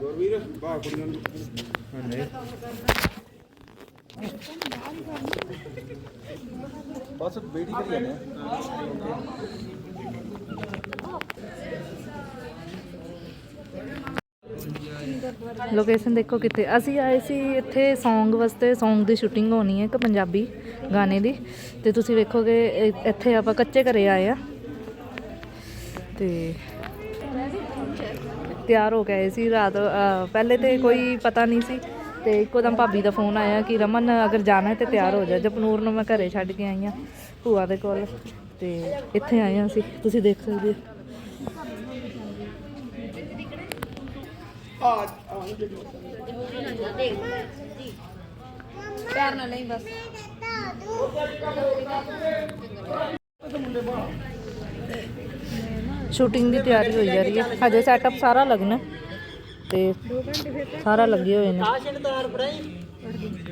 ਗੁਰਵੀਰ ਬਾਹ ਕੁੜੀਆਂ ਨੂੰ ਬਸ ਬੇੜੀ ਕਰੀ ਜਾਂਦੇ ਲੋਕੇਸ਼ਨ ਦੇਖੋ ਕਿੱਥੇ। ਅਸੀਂ ਆਏ ਸੀ ਇੱਥੇ Song ਵਾਸਤੇ, Song ਦੀ ਸ਼ੂਟਿੰਗ ਹੋਣੀ ਹੈ ਇੱਕ ਪੰਜਾਬੀ ਗਾਣੇ ਦੀ। ਤੇ ਤੁਸੀਂ ਵੇਖੋਗੇ, ਇ- ਇੱਥੇ ਆਪਾਂ ਕੱਚੇ ਘਰੇ ਆਏ ਆ। ਤੇ ਤਿਆਰ ਹੋ ਕੇ ਆਏ ਸੀ ਰਾਤ ਪਹਿਲੇ ਤੇ ਕੋਈ ਪਤਾ ਨਹੀਂ ਸੀ ਤੇ ਇੱਕੋ ਦਮ ਭਾਬੀ ਦਾ ਫੋਨ ਆਇਆ ਕਿ ਰਮਨ ਅਗਰ ਜਾਣਾ ਹੈ ਤੇ ਤਿਆਰ ਹੋ ਜਾ। ਜਪਨੂਰ ਨੂੰ ਮੈਂ ਘਰੇ ਛੱਡ ਕੇ ਆਈ ਆ ਭੂਆ ਦੇ ਕੋਲ ਤੇ ਇੱਥੇ ਆਏ ਆ ਅਸੀਂ। ਤੁਸੀਂ ਦੇਖ ਸਕਦੇ ਹੋ। ਪਿਆਰ ਨਾਲ ਨਹੀਂ, ਬਸ। ਸ਼ੂਟਿੰਗ ਦੀ ਤਿਆਰੀ ਹੋਈ ਜਾ ਰਹੀ ਹੈ। ਹਜੇ ਸੈਟਅਪ ਸਾਰਾ ਲੱਗਣਾ। ਤੇ ਸਾਰਾ ਲੱਗੇ ਹੋਏ ਨੇ।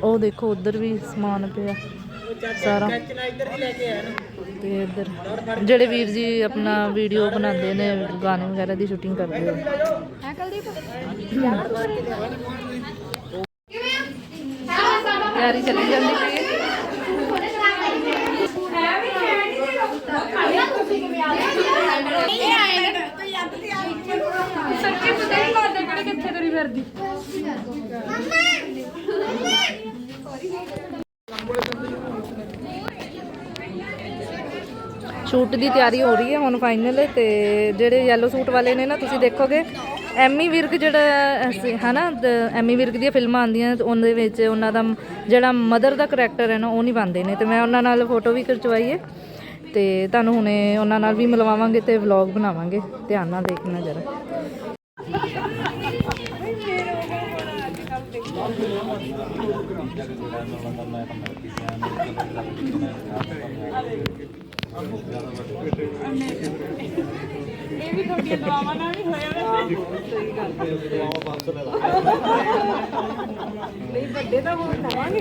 ਉਹ ਦੇਖੋ ਉਧਰ ਵੀ ਸਮਾਨ ਪਿਆ। ਸਾਰਾ। ਤੇ ਇੱਧਰ ਜਿਹੜੇ ਵੀਰ ਜੀ ਆਪਣਾ ਵੀਡੀਓ ਬਣਾਉਂਦੇ ਨੇ ਗਾਣੇ ਵਗੈਰਾ ਦੀ ਸ਼ੂਟਿੰਗ ਕਰਦੇ ਹੋ ਹੈ ਕੁਲਦੀਪ? ਤਿਆਰੀ ਚੱਲੀ ਜਾਂਦੀ ਪਈ ਹੈ। ਸੱਚੀ ਪਤਾ ਨਹੀਂ ਕਰਦੇ ਕਿਹੜੇ ਕਿੱਥੇ ਤੁਰੀ ਫਿਰਦੀ। ਸ਼ੂਟ ਦੀ ਤਿਆਰੀ ਹੋ ਰਹੀ ਹੈ ਹੁਣ ਫਾਈਨਲ ਤੇ ਜਿਹੜੇ ਯੈਲੋ ਸੂਟ ਵਾਲੇ ਨੇ ਨਾ, ਤੁਸੀਂ ਦੇਖੋਗੇ, ਐਮੀ ਵਿਰਕ ਜਿਹੜਾ, ਅਸੀਂ- ਹਨਾ ਐਮੀ ਵਿਰਕ ਦੀਆਂ ਫਿਲਮਾਂ ਆਉਂਦੀਆਂ ਉਹਦੇ ਵਿੱਚ ਉਹਨਾਂ ਦਾ ਜਿਹੜਾ ਮਦਰ ਦਾ ਕਰੈਕਟਰ ਹੈ ਨਾ, ਉਹ ਨਿਭਾਉਂਦੇ ਨੇ। ਤੇ ਮੈਂ ਉਹਨਾਂ ਨਾਲ ਫੋਟੋ ਵੀ ਖਿਚਵਾਈ ਹੈ, ਤੇ ਤੁਹਾਨੂੰ ਹੁਣੇ ਉਹਨਾਂ ਨਾਲ ਵੀ ਮਿਲਵਾਵਾਂਗੇ ਤੇ ਵਲੌਗ ਬਣਾਵਾਂਗੇ। ਧਿਆਨ ਨਾਲ ਦੇਖਣਾ ਜਰਾ। ਇਹ ਵੀ ਤੁਹਾਡੀਆਂ ਦੁਆਵਾਂ ਨਾਲ ਵੀ ਹੋਇਆ ਨਹੀਂ ਵੱਡੇ ਤਾਂ ਹੋਰ ਖਾਵਾਂਗੇ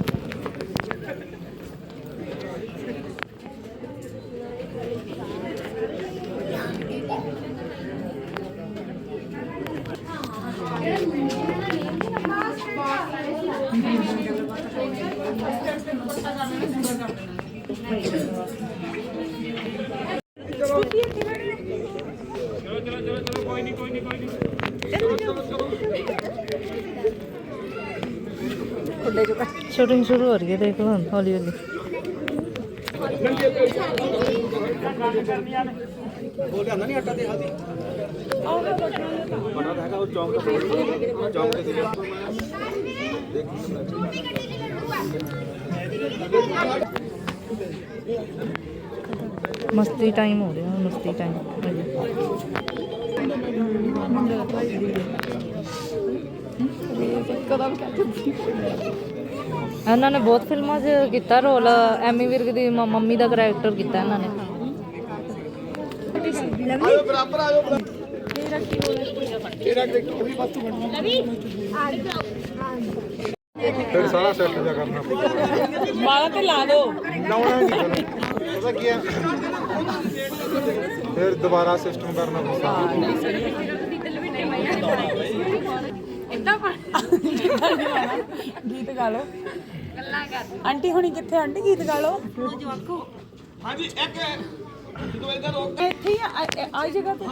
ਸ਼ੂਟਿੰਗ ਸ਼ੁਰੂ ਹੋ ਰਹੀ ਹੈ, ਦੇਖ ਲਓ ਹੁਣ, ਹੌਲੀ ਹੌਲੀ। ਉਹ ਲਿਆਂਦਾ ਨਹੀਂ ਆਟਾ ਤੇ ਹਲਦੀ ਬਣਾ ਹੈਗਾ ਉਹ ਚੌਂਕ ਤੋਂ ਚੌਂਕ ਤੇ ਮਸਤੀ ਟਾਈਮ ਹੋ ਰਿਹਾ ਮਸਤੀ ਟਾਈਮ ਇਹਨਾਂ ਨੇ ਬਹੁਤ ਫਿਲਮਾਂ 'ਚ ਕੀਤਾ ਰੋਲ ਐਮੀ ਵਿਰਕ ਦੀ ਮ- ਮੰਮੀ ਦਾ ਕਰੈਕਟਰ ਕੀਤਾ ਇਹਨਾਂ ਨੇ। ਆਇਓ ਬਰਾਬਰ ਆਇਓ ਤੇਰਾ ਕੀ ਤੇਰਾ ਕਰੈਕਟਰ ਵੀ ਬਸ ਤੂੰ ਬਣਨਾ ਫਿਰ ਸਾਰਾ ਸੈੱਟ ਜਾ ਕਰਨਾ। ਮਾਲਾ ਤੇ ਲਾ ਦੋ। ਲਾਉਣਾ ਨਹੀਂ ਪਤਾ ਕੀ ਹੈ? ਫਿਰ ਦੁਬਾਰਾ ਸਿਸਟਮ ਕਰਨਾ ਪਊਗਾ। ਇਦਾਂ ਗੀਤ ਗਾ ਲਓ। ਗੱਲਾਂ ਕਰ। ਆਂਟੀ ਹੁਣੀ ਕਿੱਥੇ ਆਂਟੀ ਗੀਤ ਗਾ ਲਓ। ਹਾਂਜੀ ਇੱਕ ਇੱਥੇ ਹੀ ਆ- ਆ- ਆ ਜਗ੍ਹਾ ਤੇ।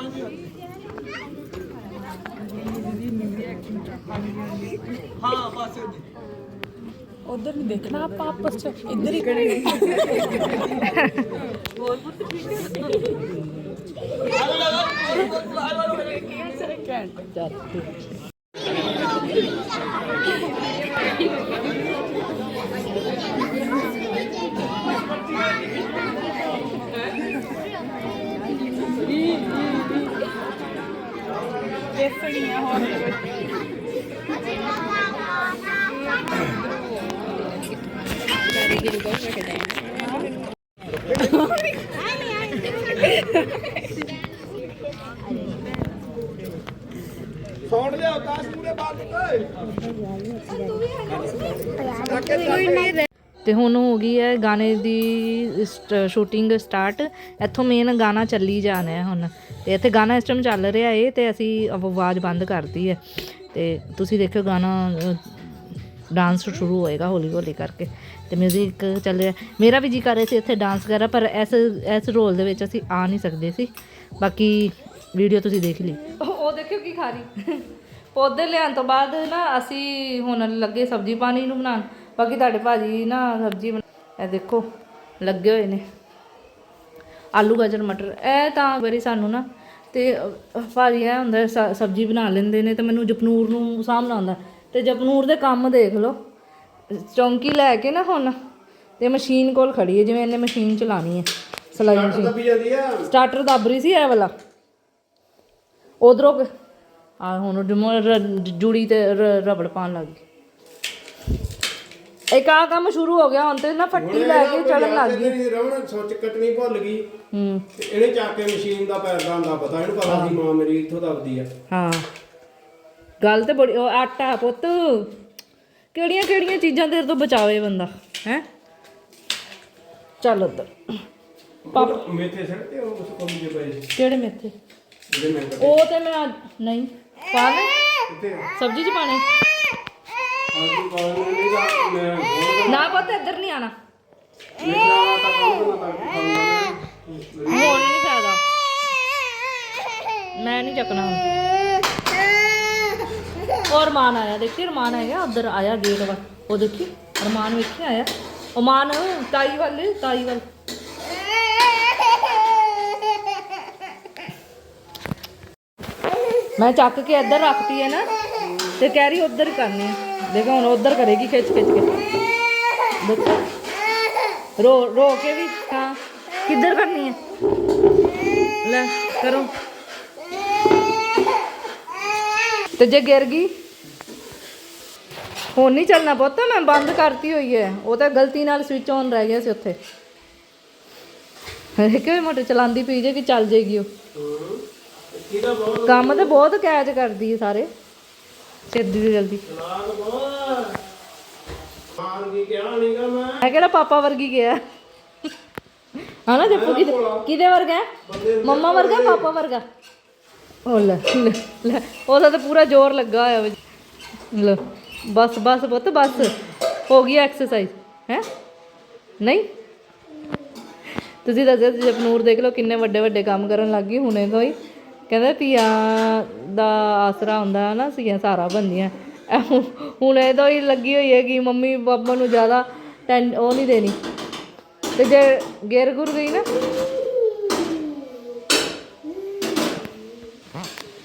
ਹਾਂ ਬਸ ਉਧਰ ਨਹੀਂ ਦੇਖਣਾ ਆਪਾਂ ਆਪਸ ਚ ਇੱਧਰ ਹੀ Dari dulu gue udah ਤੇ ਹੁਣ ਹੋ ਗਈ ਹੈ ਗਾਣੇ ਦੀ ਸ਼ੂਟਿੰਗ ਸਟਾਰਟ ਇੱਥੋਂ ਮੇਨ ਗਾਣਾ ਚੱਲੀ ਜਾਣਾ ਹੈ ਹੁਣ। ਤੇ ਇੱਥੇ ਗਾਣਾ ਇਸ ਟਾਈਮ ਚੱਲ ਰਿਹਾ ਏ ਤੇ ਅਸੀਂ ਆਵਾਜ਼ ਬੰਦ ਕਰਤੀ ਹੈ। ਤੇ ਤੁਸੀਂ ਦੇਖਿਓ ਗਾਣਾ ਡਾਂਸ ਸ਼ੁਰੂ ਹੋਏਗਾ ਹੌਲੀ ਹੌਲੀ ਕਰਕੇ। ਤੇ 뮤직 ਚੱਲ ਰਿਹਾ। ਮੇਰਾ ਵੀ ਜੀ ਕਰ ਰਿਹਾ ਸੀ ਇੱਥੇ ਡਾਂਸ ਕਰਾਂ ਪਰ ਇਸ ਇਸ ਰੋਲ ਦੇ ਵਿੱਚ ਅਸੀਂ ਆ ਨਹੀਂ ਸਕਦੇ ਸੀ। ਬਾਕੀ ਵੀਡੀਓ ਤੁਸੀਂ ਦੇਖ ਲਈ। ਉਹ ਦੇਖਿਓ ਕੀ ਖਾ ਰਹੀ। ਪੌਦੇ ਲਿਆਉਣ ਤੋਂ ਬਾਅਦ ਨਾ ਅਸੀਂ ਹੁਣ ਲੱਗੇ ਸਬਜ਼ੀ ਪਾਣੀ ਨੂੰ ਬਣਾਉਣ। ਬਾਕੀ ਤੁਹਾਡੇ ਭਾਜੀ ਨਾ ਸਬਜ਼ੀ ਬਣਾ- ਇਹ ਦੇਖੋ ਲੱਗੇ ਹੋਏ ਨੇ। ਆਲੂ ਗਾਜਰ ਮਟਰ ਇਹ ਤਾਂ ਵਾਰੀ ਸਾਨੂੰ ਨਾ ਤੇ ਭਾਜੀ ਇਹ ਹੁੰਦਾ ਸਬਜ਼ੀ ਬਣਾ ਲੈਂਦੇ ਨੇ ਤੇ ਮੈਨੂੰ ਜਪਨੂਰ ਨੂੰ ਸਾਹਮਣਾ ਆਉਂਦਾ। ਤੇ ਜਪਨੂਰ ਦੇ ਕੰਮ ਦੇਖ ਲਓ। ਚੌਂਕੀ ਲੈ ਕੇ ਨਾ ਹੁਣ ਤੇ ਮਸ਼ੀਨ ਕੋਲ ਖੜੀ ਹੈ ਜਿਵੇਂ ਇਹਨੇ ਮਸ਼ੀਨ ਚਲਾਣੀ ਹੈ ਸਲਾਈ ਮਸ਼ੀਨ। ਸਟਾਰਟਰ ਦੱਬ ਰਹੀ ਸੀ ਇਹ ਵਾਲਾ। ਉਧਰੋਂ ਆ ਹੁਣ ਜੁੜੀ ਤੇ ਰਬੜ ਪਾਉਣ ਲੱਗ ਗਈ। ਇੱਕ ਆ ਕੰਮ ਸ਼ੁਰੂ ਹੋ ਗਿਆ ਹੁਣ ਤੇ ਨਾ ਫੱਟੀ ਲੈ ਕੇ ਚੜਨ ਲੱਗ ਗਈ। ਰਵਣ ਸੋਚ ਕੱਟਣੀ ਭੁੱਲ ਗਈ। ਹੂੰ। ਤੇ ਇਹਨੇ ਚੱਕ ਕੇ ਮਸ਼ੀਨ ਦਾ ਪੈਰ ਦਾ ਹੁੰਦਾ ਪਤਾ ਇਹਨੂੰ ਪਤਾ ਸੀ ਮਾਂ ਮੇਰੀ ਇੱਥੋਂ ਦੱਬਦੀ ਆ। ਹਾਂ। ਗੱਲ ਤੇ ਬੜੀ ਉਹ ਆਟਾ ਪੁੱਤ ਕਿਹੜੀਆਂ ਕਿਹੜੀਆਂ ਚੀਜ਼ਾਂ ਤੇਰੇ ਤੋਂ ਬਚਾਵੇ ਬੰਦਾ ਹੈ? ਚੱਲ ਉੱਧਰ। ਪਾਪ ਮੇਥੇ ਸੜ ਤੇ ਉਹ ਉਸ ਕੋਲ ਜੇ ਪਏ ਕਿਹੜੇ ਮੇਥੇ? ਜਿਹੜੇ ਮੈਂ ਕੱਟੇ। ਉਹ ਤੇ ਮੈਂ ਅੱਜ- ਨਹੀਂ ਪਾ ਲੈ। ਸਬਜ਼ੀ ਚ ਪਾਣੇ ਆਜੀ ਕਾਲ ਨਹੀਂ ਦਾ ਮੈਂ ਹੋਰ ਨਾ ਪੁੱਤ, ਇੱਧਰ ਨਹੀਂ ਆਣਾ ਮੇਰਾ ਤਾਂ ਕੰਮ ਨਾ ਤਾਂ ਖਾਉਂਦਾ ਨਹੀਂ ਫਾਇਦਾ ਮੈਂ ਨਹੀਂ ਚੱਕਣਾ। ਹੁਣ ਉਹ ਅਰਮਾਨ ਆਇਆ, ਦੇਖੀ ਅਰਮਾਨ ਆਇਆ? ਉਧਰ ਆਇਆ ਗੇਟ ਵੱਲ। ਉਹ ਦੇਖੀ ਅਰਮਾਨ ਵੇਖੀ ਆਇਆ। ਅਮਾਨ ਤਾਈ ਵੱਲ ਤਾਈ ਵੱਲ। ਮੈਂ ਚੱਕ ਕੇ ਇੱਧਰ ਰੱਖਤੀ ਹੈ ਨਾ, ਤੇ ਕਹਿ ਰਹੀ ਉਧਰ ਹੀ ਕਰਨੀ ਹੈ। ਦੇਖੋ ਹੁਣ ਉਧਰ ਕਰੇਗੀ ਖਿੱਚ ਖਿੱਚ ਕੇ ਦੇਖੋ। ਰੋ ਰੋ ਕੇ ਵੀ ਹਾਂ। ਕਿੱਧਰ ਕਰਨੀ ਹੈ? ਲੈ ਕਰੋ। ਤੇ ਜੇ ਗਿਰ ਗਈ ਹੁਣ ਨਹੀਂ ਚੱਲਣਾ ਪੁੱਤ ਮੈਂ ਬੰਦ ਕਰਤੀ ਹੋਈ ਹੈ। ਉਹ ਤਾਂ ਗਲਤੀ ਨਾਲ ਸਵਿਚ ਔਨ ਰਹਿ ਗਿਆ ਸੀ ਉੱਥੇ। ਕਿਉਂ ਮੋਟਰ ਚਲਾਉਂਦੀ ਪਈ ਜੇ ਕਿ ਚੱਲ ਜੇਗੀ ਉਹ। ਕੰਮ ਤੇ ਬਹੁਤ ਕੈਚ ਕਰਦੀ ਹੈ ਸਾਰੇ। ਸਿੱਧੀ ਦੀ ਜਲਦੀ। ਮੈਂ ਕਿਹੜਾ ਪਾਪਾ ਵਰਗੀ ਗਿਆ। ਹਾਂ ਨਾ ਜੱਪੂ ਕਿਹਦੇ ਕਿਹਦੇ ਵਰਗਾ ਮੰਮਾ ਵਰਗਾ ਪਾਪਾ ਵਰਗਾ? ਉਹ ਲੈ ਲੈ, ਉਹਦਾ ਤਾਂ ਪੂਰਾ ਜ਼ੋਰ ਲੱਗਾ ਹੋਇਆ ਵਾ। ਲੈ ਬਸ ਬਸ ਪੁੱਤ ਬਸ। ਹੋ ਗਈ ਐਕਸਰਸਾਈਜ਼ ਹੈ? ਨਹੀਂ? ਤੁਸੀਂ ਦੱਸਿਆ ਸੀ ਜਪਨੂਰ ਦੇਖ ਲਓ ਕਿੰਨੇ ਵੱਡੇ ਵੱਡੇ ਕੰਮ ਕਰਨ ਲੱਗ ਗਈ ਹੁਣੇ ਤੋਂ ਹੀ। ਕਹਿੰਦੇ ਧੀਆਂ ਦਾ ਆਸਰਾ ਹੁੰਦਾ ਹੈ ਨਾ ਧੀਆਂ ਸਾਰਾ ਬਣਦੀਆਂ ਹੁ- ਹੁਣ ਇਹਦੋਂ ਹੀ ਲੱਗੀ ਹੋਈ ਹੈ ਕਿ ਮੰਮੀ ਪਾਪਾ ਨੂੰ ਜ਼ਿਆਦਾ ਟੈਨ ਉਹ ਨਹੀਂ ਦੇਣੀ। ਤੇ ਜੇ ਗਿਰ ਗੁਰ ਗਈ ਨਾ।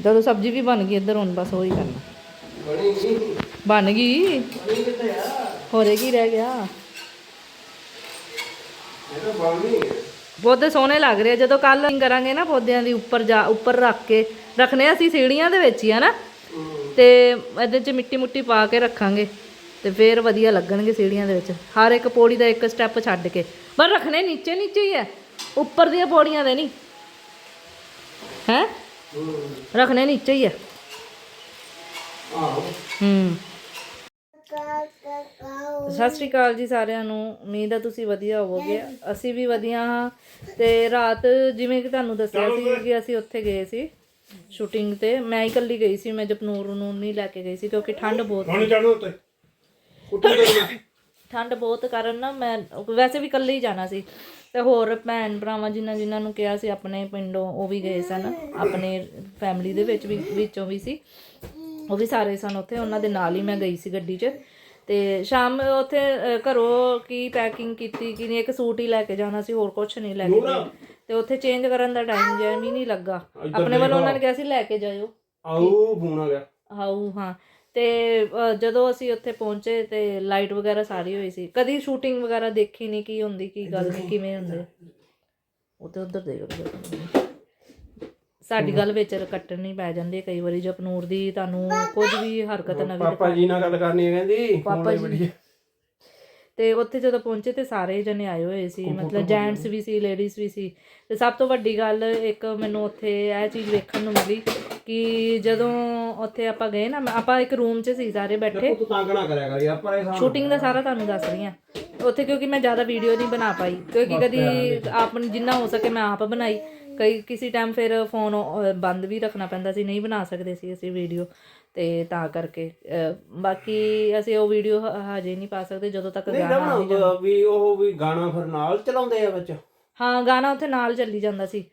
ਜਦੋਂ ਸਬਜ਼ੀ ਵੀ ਬਣ ਗਈ ਇੱਧਰ ਹੁਣ ਬਸ ਉਹੀ ਕਰਨਾ। ਬਣੀ ਬਣ ਗਈ? ਬਣੀ ਕਿੱਥੇ ਆ? ਹੋਰੇ ਕੀ ਰਹਿ ਗਿਆ? ਇਹ ਤਾਂ ਬਣਨੀ ਹੈ ਪੌਦੇ ਸੋਹਣੇ ਲੱਗ ਰਹੇ। ਜਦੋਂ ਕੱਲ ਕਰਾਂਗੇ ਨਾ ਪੌਦਿਆਂ ਦੀ ਉੱਪਰ ਜਾ ਉੱਪਰ ਰੱਖ ਕੇ ਰੱਖਣੇ ਆ ਅਸੀਂ ਸੀੜੀਆਂ ਦੇ ਵਿੱਚ ਹੀ ਆ ਨਾ। ਤੇ ਇਹਦੇ 'ਚ ਮਿੱਟੀ ਮੁੱਟੀ ਪਾ ਕੇ ਰੱਖਾਂਗੇ ਤੇ ਫੇਰ ਵਧੀਆ ਲੱਗਣਗੇ ਸੀੜੀਆਂ ਦੇ ਵਿੱਚ। ਹਰ ਇੱਕ ਪੌੜੀ ਦਾ ਇੱਕ ਸਟੈਪ ਛੱਡ ਕੇ। ਪਰ ਰੱਖਣੇ ਨੀਚੇ ਨੀਚੇ ਹੀ ਹੈ ਉੱਪਰ ਦੀਆਂ ਪੌੜੀਆਂ ਦੇ ਨਹੀਂ। ਹੈ? ਰੱਖਣੇ ਨੀਚੇ ਹੀ ਹੈ ਆਹੋ। ਹੂੰ। ਸਤਿ ਸ਼੍ਰੀ ਅਕਾਲ ਜੀ ਸਾਰਿਆਂ ਨੂੰ। ਉਮੀਦ ਹੈ ਤੁਸੀਂ ਵਧੀਆ ਹੋਵੋਗੇ। ਅਸੀਂ ਵੀ ਵਧੀਆ ਹਾਂ। ਤੇ ਰਾਤ ਜਿਵੇਂ ਕਿ ਤੁਹਾਨੂੰ ਦੱਸਿਆ ਸੀ ਕਿ ਅਸੀਂ ਉੱਥੇ ਗਏ ਸੀ ਸ਼ੂਟਿੰਗ ਤੇ। ਮੈਂ ਇਕੱਲੀ ਗਈ ਸੀ। ਮੈਂ ਜਪਨੂਰ ਨੂੰ ਨਹੀਂ ਲੈ ਕੇ ਗਈ ਸੀ ਕਿਉਂਕਿ ਠੰਡ ਬਹੁਤ ਹੁਣ ਚੜਨ ਉੱਤੇ ਉੱਤੇ ਠੰਡ ਬਹੁਤ ਕਾਰਨ ਨਾ ਮੈਂ ਵੈਸੇ ਵੀ ਇਕੱਲੇ ਹੀ ਜਾਣਾ ਸੀ। ਤੇ ਹੋਰ ਭੈਣ ਭਰਾਵਾਂ ਜਿਨ੍ਹਾਂ ਜਿਨ੍ਹਾਂ ਨੂੰ ਕਿਹਾ ਸੀ ਆਪਣੇ ਪਿੰਡੋਂ ਉਹ ਵੀ ਗਏ ਸਨ। ਆਪਣੇ ਫੈਮਿਲੀ ਦੇ ਵਿੱਚ ਵੀ ਵਿੱਚੋਂ ਵੀ ਸੀ। ਉਹ ਵੀ ਸਾਰੇ ਸਨ ਉੱਥੇ। ਉਹਨਾਂ ਦੇ ਨਾਲ ਹੀ ਮੈਂ ਗਈ ਸੀ ਗੱਡੀ 'ਚ। ਤੇ ਸ਼ਾਮ ਉੱਥੇ ਅ, ਘਰੋਂ ਕੀ ਪੈਕਿੰਗ ਕੀਤੀ ਕਿ ਨਹੀਂ ਇੱਕ ਸੂਟ ਹੀ ਲੈ ਕੇ ਜਾਣਾ ਸੀ ਹੋਰ ਕੁਝ ਨਹੀਂ ਲੈ ਕੇ ਤੇ ਉੱਥੇ ਚੇਂਜ ਕਰਨ ਦਾ ਟਾਈਮ ਜਿਹਾ ਵੀ ਨਹੀਂ ਲੱਗਾ। ਆਪਣੇ ਵੱਲੋਂ ਉਹਨਾਂ ਨੇ ਕਿਹਾ ਸੀ ਲੈ ਕੇ ਜਾਇਓ। ਆਊ ਫੋਨ ਆ ਗਿਆ। ਹਾਊ ਹਾਂ। ਤੇ ਅ, ਜਦੋਂ ਅਸੀਂ ਉੱਥੇ ਪਹੁੰਚੇ ਤੇ ਲਾਈਟ ਵਗੈਰਾ ਸਾਰੀ ਹੋਈ ਸੀ। ਕਦੀ ਸ਼ੂਟਿੰਗ ਵਗੈਰਾ ਦੇਖੀ ਨਹੀਂ ਕੀ ਹੁੰਦੀ ਕੀ ਗੱਲ ਨਹੀਂ ਕਿਵੇਂ ਹੁੰਦੇ। ਉਹ ਤੇ ਉਧਰ ਦੇਖ ਲਓ ਸਾਡੀ ਗੱਲ ਵਿੱਚ ਕੱਟਣੀ ਪੈ ਜਾਂਦੀ ਕਈ ਵਾਰੀ ਜਪਨੂਰ ਦੀ ਤੁਹਾਨੂੰ ਕੁਝ ਵੀ ਹਰਕਤ ਨਵੀਂ ਪਾਪਾ ਜੀ ਨਾਲ ਗੱਲ ਕਰਨੀ ਹੈ ਕਹਿੰਦੀ ਪਾਪਾ ਜੀ। ਤੇ ਉੱਥੇ ਜਦੋਂ ਪਹੁੰਚੇ ਤੇ ਸਾਰੇ ਜਣੇ ਆਏ ਹੋਏ ਸੀ ਮਤਲਬ ਜੈਂਟਸ ਵੀ ਸੀ ਲੇਡੀਜ਼ ਵੀ ਸੀ। ਤੇ ਸਭ ਤੋਂ ਵੱਡੀ ਗੱਲ ਇੱਕ ਮੈਨੂੰ ਉੱਥੇ ਇਹ ਚੀਜ਼ ਵੇਖਣ ਨੂੰ ਮਿਲੀ ਕਿ ਜਦੋਂ ਉੱਥੇ ਆਪਾਂ ਗਏ ਨਾ ਆਪਾਂ ਇੱਕ ਰੂਮ 'ਚ ਸੀ ਸਾਰੇ ਬੈਠੇ। ਤੂੰ ਤੰਗ ਨਾ ਕਰਿਆ ਕਰ ਯਾਰ ਪਰੇਸ਼ਾਨ ਸ਼ੂਟਿੰਗ ਦਾ ਸਾਰਾ ਤੁਹਾਨੂੰ ਦੱਸ ਰਹੀ ਹਾਂ। ਉੱਥੇ ਕਿਉਂਕਿ ਮੈਂ ਜ਼ਿਆਦਾ ਵੀਡੀਓ ਨਹੀਂ ਬਣਾ ਪਾਈ ਕਿਉਂਕਿ ਕਦੀ ਆਪ ਜਿੰਨਾ ਹੋ ਸਕੇ ਮੈਂ ਆਪ ਬਣਾਈ। ਕਈ ਕਿਸੇ ਟਾਈਮ ਫਿਰ ਫੋਨ ਬੰਦ ਵੀ ਰੱਖਣਾ ਪੈਂਦਾ ਸੀ ਨਹੀਂ ਬਣਾ ਸਕਦੇ ਸੀ ਅਸੀਂ ਵੀਡੀਓ ਤੇ ਤਾਂ ਕਰਕੇ ਬਾਕੀ ਅਸੀਂ ਉਹ ਵੀਡੀਓ ਹਜੇ ਨਹੀਂ ਪਾ ਸਕਦੇ ਜਦੋਂ ਤੱਕ ਨਹੀਂ ਗਾਣਾ ਰਮਣਾ ਉਹ ਵੀ ਉਹ ਵੀ ਗਾਣਾ ਫਿਰ ਨਾਲ ਚਲਾਉਂਦੇ ਆ ਵਿੱਚ? ਹਾਂ ਗਾਣਾ ਉੱਥੇ ਨਾਲ ਚੱਲੀ ਜਾਂਦਾ ਸੀ।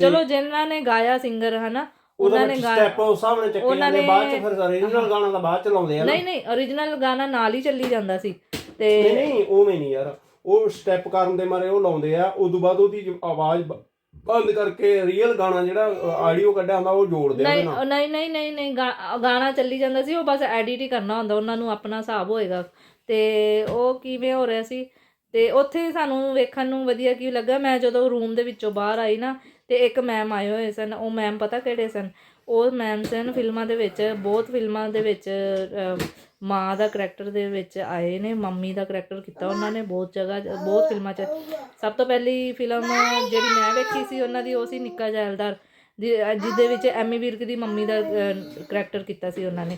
ਚਲੋ ਜਿਨ੍ਹਾਂ ਨੇ ਗਾਇਆ ਸਿੰਗਰ ਹਨਾ ਉਹਨਾਂ ਨੇ ਗਾ ਸਟੈਪ ਉਸ ਸਾਹਮਣੇ ਚੱਕੇ ਉਹਨਾਂ ਜਾਂਦੇ ਨੇ- ਬਾਅਦ ਚ ਫਿਰ ਰੀਜਨਲ ਗਾਣਾ ਦਾ ਬਾਅਦ ਚਲਾਉਂਦੇ ਆ ਨਾ। ਨਹੀਂ ਨਹੀਂ origignal ਗਾਣਾ ਨਾਲ ਹੀ ਚੱਲੀ ਜਾਂਦਾ ਸੀ ਤੇ ਨਹੀਂ ਨਹੀਂ ਉਵੇਂ ਨਹੀਂ ਯਾਰ ਉਹ ਸਟੈਪ ਕਰਨ ਦੇ ਮਾਰੇ ਉਹ ਲਾਉਂਦੇ ਆ ਉਦੋਂ ਬਾਅਦ ਉਹਦੀ ਆਵਾਜ਼ ਬੰਦ ਕਰਕੇ ਰੀਅਲ ਗਾਣਾ ਜਿਹੜਾ ਆਡੀਓ ਕੱਢਿਆ ਹੁੰਦਾ ਉਹ ਜੋੜਦੇ ਆ ਉਹਦੇ ਨਹੀਂ ਉਹ ਨਹੀਂ ਨਹੀਂ ਨਹੀਂ ਨਹੀਂ ਗਾ- ਗਾਣਾ ਚੱਲੀ ਜਾਂਦਾ ਸੀ ਉਹ ਬਸ ਐਡਿਟ ਹੀ ਕਰਨਾ ਹੁੰਦਾ ਉਹਨਾਂ ਨੂੰ ਆਪਣਾ ਹਿਸਾਬ ਹੋਏਗਾ। ਤੇ ਉਹ ਕਿਵੇਂ ਹੋ ਰਿਹਾ ਸੀ? ਤੇ ਉੱਥੇ ਸਾਨੂੰ ਵੇਖਣ ਨੂੰ ਵਧੀਆ ਕੀ ਲੱਗਾ ਮੈਂ ਜਦੋਂ ਰੂਮ ਦੇ ਵਿੱਚੋਂ ਬਾਹਰ ਆਈ ਨਾ ਤੇ ਇੱਕ ਮੈਮ ਆਏ ਹੋਏ ਸਨ ਉਹ ਮੈਮ ਪਤਾ ਕਿਹੜੇ ਸਨ? ਉਹ ਮੈਮ ਫਿਲਮਾਂ ਦੇ ਵਿੱਚ, ਬਹੁਤ ਫਿਲਮਾਂ ਦੇ ਵਿੱਚ ਮਾਂ ਦਾ ਕਰੈਕਟਰ ਦੇ ਵਿੱਚ ਆਏ ਨੇ, ਮੰਮੀ ਦਾ ਕਰੈਕਟਰ ਕੀਤਾ ਉਹਨਾਂ ਨੇ ਬਹੁਤ ਜਗ੍ਹਾ, ਬਹੁਤ ਫਿਲਮਾਂ 'ਚ। ਸਭ ਤੋਂ ਪਹਿਲੀ ਫਿਲਮ ਜਿਹੜੀ ਮੈਂ ਵੇਖੀ ਸੀ ਉਹਨਾਂ ਦੀ, ਉਹ ਸੀ ਨਿੱਕਾ ਜੈਲਦਾਰ। ਜਿ- ਜਿਹਦੇ ਵਿੱਚ ਐਮੀ ਵਿਰਕ ਦੀ ਮੰਮੀ ਦਾ ਕਰੈਕਟਰ ਕੀਤਾ ਸੀ ਉਹਨਾਂ ਨੇ,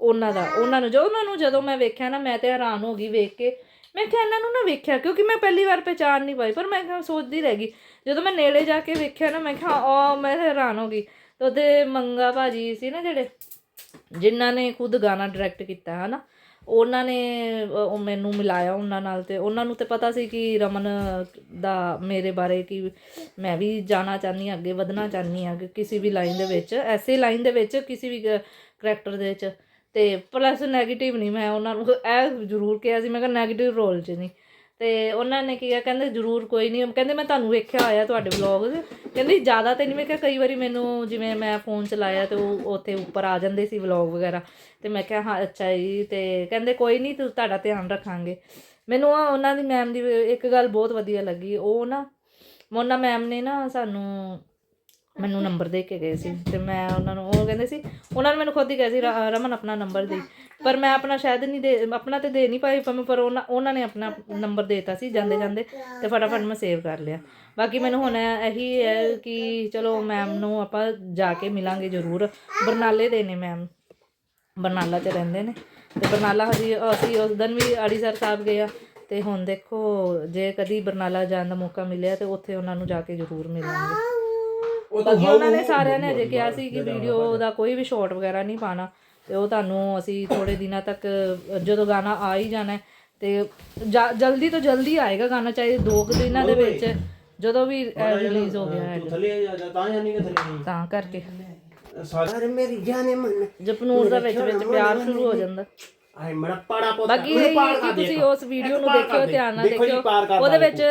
ਉਹਨਾਂ ਦਾ। ਉਹਨਾਂ ਨੂੰ, ਜੋ ਉਹਨਾਂ ਨੂੰ ਜਦੋਂ ਮੈਂ ਵੇਖਿਆ ਨਾ, ਮੈਂ ਤੇ ਹੈਰਾਨ ਹੋ ਗਈ ਵੇਖ ਕੇ। ਮੈਂ ਕਿਹਾ ਇਹਨਾਂ ਨੂੰ ਨਾ ਵੇਖਿਆ, ਕਿਉਂਕਿ ਮੈਂ ਪਹਿਲੀ ਵਾਰ ਪਹਿਚਾਨ ਨਹੀਂ ਪਾਈ, ਪਰ ਮੈਂ ਕਿਹਾ ਸੋਚਦੀ ਰਹਿ ਗਈ। ਜਦੋਂ ਮੈਂ ਨੇੜੇ ਜਾ ਕੇ ਵੇਖਿਆ ਨਾ, ਮੈਂ ਕਿਹਾ ਆ ਮੈਂ ਹੈਰਾਨ ਹੋ ਗਈ। ਤੇ ਉਹਦੇ ਮੰਗਾ ਭਾਜੀ ਸੀ ਨਾ ਜਿਹੜੇ, ਜਿਨ੍ਹਾਂ ਨੇ ਖੁਦ ਗਾਣਾ ਡਾਇਰੈਕਟ ਕੀਤਾ ਹੈ ਨਾ ਉਹਨਾਂ ਨੇ ਉਹ ਮੈਨੂੰ ਮਿਲਾਇਆ ਉਹਨਾਂ ਨਾਲ ਤੇ ਉਹਨਾਂ ਨੂੰ ਤੇ ਪਤਾ ਸੀ ਕਿ ਰਮਨ ਦਾ ਮੇਰੇ ਬਾਰੇ ਕਿ ਮੈਂ ਵੀ ਜਾਣਾ ਚਾਹਨੀ ਹਾਂ, ਅੱਗੇ ਵਧਣਾ ਚਾਹਨੀ ਹਾਂ, ਕਿ ਕਿਸੇ ਵੀ ਲਾਈਨ ਦੇ ਵਿੱਚ, ਐਸੇ ਲਾਈਨ ਦੇ ਵਿੱਚ ਕਿਸੇ ਵੀ ਕਰੈਕਟਰ ਦੇ ਵਿੱਚ। ਤੇ ਪਲੱਸ 네ਗੇਟਿਵ ਨਹੀਂ, ਮੈਂ ਉਹਨਾਂ ਨੂੰ ਇਹ ਜ਼ਰੂਰ ਕਿਹਾ ਸੀ, ਮੈਂ ਕਿਹਾ 네ਗੇਟਿਵ ਰੋਲ 'ਚ ਨਹੀਂ। ਤੇ ਉਹਨਾਂ ਨੇ ਕੀ ਕਿਹਾ, ਕਹਿੰਦੇ ਜ਼ਰੂਰ ਕੋਈ ਨਹੀਂ ਕਹਿੰਦੇ ਮੈਂ ਤੁਹਾਨੂੰ ਵੇਖਿਆ ਹੋਇਆ ਤੁਹਾਡੇ ਵਲੌਗ ਕਹਿੰਦੇ ਜ਼ਿਆਦਾ ਤੇ ਨਹੀਂ ਮੈਂ ਕਿਹਾ ਕਈ ਵਾਰੀ ਮੈਨੂੰ ਜਿਵੇਂ ਮੈਂ ਫੋਨ ਚਲਾਇਆ ਤੇ ਉਹ ਉੱਥੇ ਉੱਪਰ ਆ ਜਾਂਦੇ ਸੀ ਵਲੌਗ ਵਗੈਰਾ। ਤੇ ਮੈਂ ਕਿਹਾ, ਹਾਂ, ਅੱਛਾ ਜੀ, ਤੇ ਕਹਿੰਦੇ ਕੋਈ ਨਹੀਂ ਤੂੰ ਤੁਹਾਡਾ ਧਿਆਨ ਰੱਖਾਂਗੇ। ਮੈਨੂੰ ਆ ਉਹਨਾਂ ਦੀ ਮੈਮ ਦੀ ਇੱਕ ਗੱਲ ਬਹੁਤ ਵਧੀਆ ਲੱਗੀ, ਉਹ ਨਾ ਮੋਨਾ ਮੈਮ ਨੇ ਨਾ ਸਾਨੂੰ ਮੈਨੂੰ ਨੰਬਰ ਦੇ ਕੇ ਗਏ ਸੀ ਤੇ ਮੈਂ ਉਹਨਾਂ ਨੂੰ, ਉਹ ਕਹਿੰਦੇ ਸੀ, ਉਹਨਾਂ ਨੇ ਮੈਨੂੰ ਖੁਦ ਹੀ ਕਿਹਾ ਸੀ, ਰ- ਰਮਨ ਆਪਣਾ ਨੰਬਰ ਦੇ। ਪਰ ਮੈਂ ਆਪਣਾ ਸ਼ਾਇਦ ਨਹੀਂ ਦੇ, ਆਪਣਾ ਤੇ ਦੇ ਨਹੀਂ ਪਾਈ, ਪਰ ਮੈਂ- ਪਰ ਉਹਨਾਂ ਉਹਨਾਂ ਨੇ ਆਪਣਾ ਨੰਬਰ ਦੇਤਾ ਸੀ ਜਾਂਦੇ ਜਾਂਦੇ ਤੇ ਫਟਾਫਟ ਮੈਂ ਸੇਵ ਕਰ ਲਿਆ। ਬਾਕੀ ਮੈਨੂੰ ਹੁਣ ਇਹੀ ਹੈ ਕਿ ਚਲੋ ਮੈਮ ਨੂੰ ਆਪਾਂ ਜਾ ਕੇ ਮਿਲਾਂਗੇ ਜ਼ਰੂਰ। ਬਰਨਾਲੇ ਦੇ ਨੇ ਮੈਮ। ਬਰਨਾਲਾ 'ਚ ਰਹਿੰਦੇ ਨੇ। ਤੇ ਬਰਨਾਲਾ ਹਜੀ ਅਸੀਂ ਉਸ ਦਿਨ ਵੀ ਅੜੀਸਰ ਸਾਹਿਬ ਗਏ ਆ ਤੇ ਹੁਣ ਦੇਖੋ, ਜੇ ਕਦੀ ਬਰਨਾਲਾ ਜਾਣ ਦਾ ਮੌਕਾ ਮਿਲਿਆ ਤੇ ਉੱਥੇ ਉਹਨਾਂ ਨੂੰ ਜਾ ਕੇ ਜ਼ਰੂਰ ਮਿਲਾਂਗੇ। ਉਹ ਬਾਕੀ ਉਹਨਾਂ ਨੇ ਸਾਰਿਆਂ ਨੇ ਅਜੇ ਕਿਹਾ ਸੀ ਕਿ ਵੀਡੀਓ ਦਾ ਕੋਈ ਵੀ ਸ਼ਾਰਟ ਵਗੈਰਾ ਨਹੀਂ ਪਾਣਾ ਤੇ ਉਹ ਤੁਹਾਨੂੰ ਅਸੀਂ ਥੋੜੇ ਦਿਨਾਂ ਤੱਕ ਜਦੋਂ ਗਾਣਾ ਆ ਹੀ ਜਾਣਾ ਹੈ, ਤੇ ਜਾ- ਜਲਦੀ ਤੋਂ ਜਲਦੀ ਆਏਗਾ ਗਾਣਾ ਚਾਹੇ ਦੋ ਕੁ ਦਿਨਾਂ ਦੇ ਵਿੱਚ ਜਦੋਂ ਵੀ ਰਿਲੀਜ਼ ਹੋ ਗਿਆ ਹੈ ਤੂੰ ਥੱਲੇ ਜਾ ਜਾ ਤਾਂ ਜਾਨੀ ਕਿ ਥੱਲੇ ਨਹੀਂ। ਤਾਂ ਕਰਕੇ। ਸਾਰੇ ਮੇਰੀ ਜਾਨੇ ਮਨ ਜਪਨੂਰ ਦਾ ਵਿੱਚ ਵਿੱਚ ਪਿਆਰ ਸ਼ੁਰੂ ਹੋ ਜਾਂਦਾ। ਆਏ ਮੇਰਾ ਪਾੜਾ ਪੁੱਤ ਬਾਕੀ ਇਹ ਹੈ ਕਿ ਤੁਸੀਂ ਉਸ ਵੀਡੀਓ ਨੂੰ ਦੇਖਿਓ ਧਿਆਨ ਨਾਲ ਦੇਖਿਓ। ਉਹਦੇ ਵਿੱਚ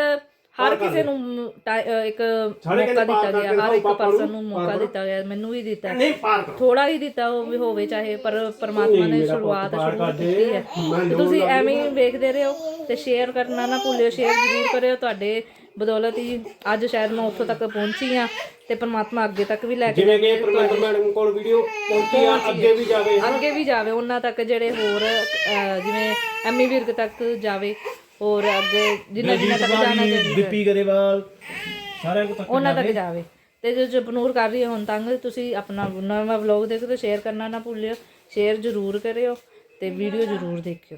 ਹਰ ਕਿਸੇ ਨੂੰ ਅ, ਇੱਕ ਮੌਕਾ ਦਿੱਤਾ ਗਿਆ ਹਰ ਇੱਕ ਪਰਸਨ ਨੂੰ ਮੌਕਾ ਦਿੱਤਾ ਗਿਆ ਮੈਨੂੰ ਵੀ ਦਿੱਤਾ। ਨਹੀਂ ਪਾਰ ਕਰ। ਥੋੜਾ ਹੀ ਦਿੱਤਾ ਉਹ ਵੀ ਹੋਵੇ ਚਾਹੇ ਪਰ ਪਰਮਾਤਮਾ ਨੇ ਸ਼ੁਰੂਆਤ ਸ਼ੁਰੂ। ਕੀਤੀ ਹੈ। ਤੇ ਤੁਸੀਂ ਐਵੇਂ ਹੀ ਵੇਖਦੇ ਰਹੋ ਤੇ ਸ਼ੇਅਰ ਕਰਨਾ ਨਾ ਭੁੱਲਿਓ ਸ਼ੇਅਰ ਜ਼ਰੂਰ ਕਰਿਓ। ਤੁਹਾਡੇ ਬਦੌਲਤ ਹੀ ਅੱਜ ਸ਼ਾਇਦ ਮੈਂ ਉੱਥੋਂ ਤੱਕ ਪਹੁੰਚੀ ਆ ਤੇ ਪਰਮਾਤਮਾ ਅੱਗੇ ਤੱਕ ਵੀ ਲੈ ਕੇ ਜਿਵੇਂ ਕਿ ਪਰਮੇਸ਼ਰ ਮੈਡਮ ਕੋਲ ਵੀਡੀਓ ਪਹੁੰਚੀ ਆ ਅੱਗੇ ਵੀ ਜਾਵੇ ਅੱਗੇ ਵੀ ਜਾਵੇ ਉਹਨਾਂ ਤੱਕ ਜਿਹੜੇ ਹੋਰ ਅਹ, ਜਿਵੇਂ ਐਮੀ ਵਿਰਕ ਤੱਕ ਜਾਵੇ। ਹੋਰ ਅੱਗੇ ਜਿੰਨਾ ਜਿੰਨਾ ਤੱਕ ਜਾਣਾ ਚਾਹੀਦਾ। ਦੀਪੀ ਗਰੇਵਾਲ ਸਾਰਿਆਂ ਕੋ ਤੱਕ ਉਹਨਾਂ ਤੱਕ ਜਾਵੇ। ਤੇ ਜੋ ਜਪਨੂਰ ਕਰ ਰਹੀ ਹੈ ਹੁਣ ਤੰਗ ਤੁਸੀਂ ਆਪਣਾ ਨਵਾਂ ਵਲੌਗ ਦੇਖੋ ਤੇ ਸ਼ੇਅਰ ਕਰਨਾ ਨਾ ਭੁੱਲਿਓ। ਸ਼ੇਅਰ ਜ਼ਰੂਰ ਕਰਿਓ ਤੇ ਵੀਡੀਓ ਜ਼ਰੂਰ ਦੇਖਿਓ।